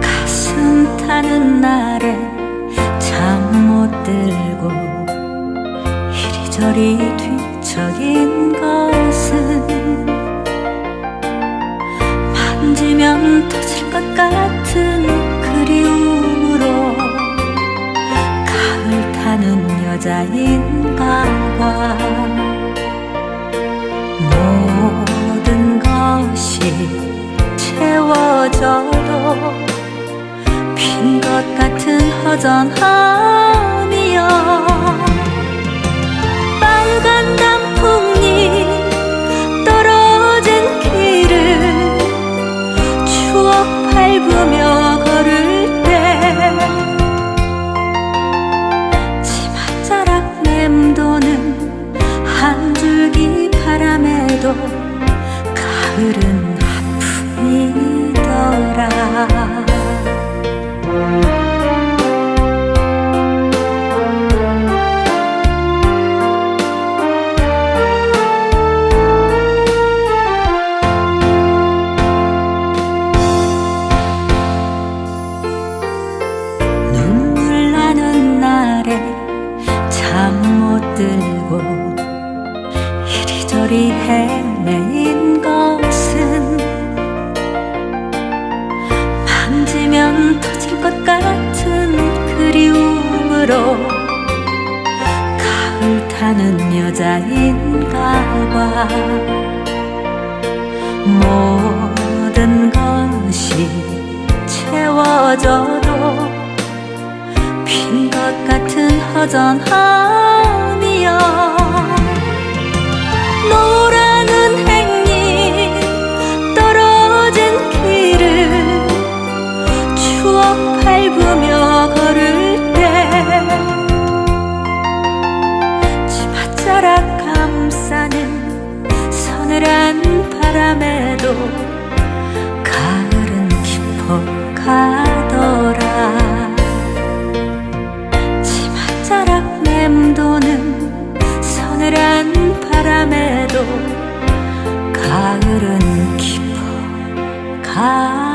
가슴 타는 날에 잠 못 들고 이리저리 뒤척인 것은 만지면 터질 것 같은 그리움으로 가을 타는 여자인가 봐 모든 것이 채워져도 빈 것 같은 허전함 들고 이리저리 헤매인 것은 만지면 터질 것 같은 그리움으로 가을 타는 여자인가 봐. 모든 것이 채워져도 빈 것 같은 허전함 또 가을은 깊어 가더라. 치맛자락 맴도는 서늘한 바람에도 가을은 깊어 가더라.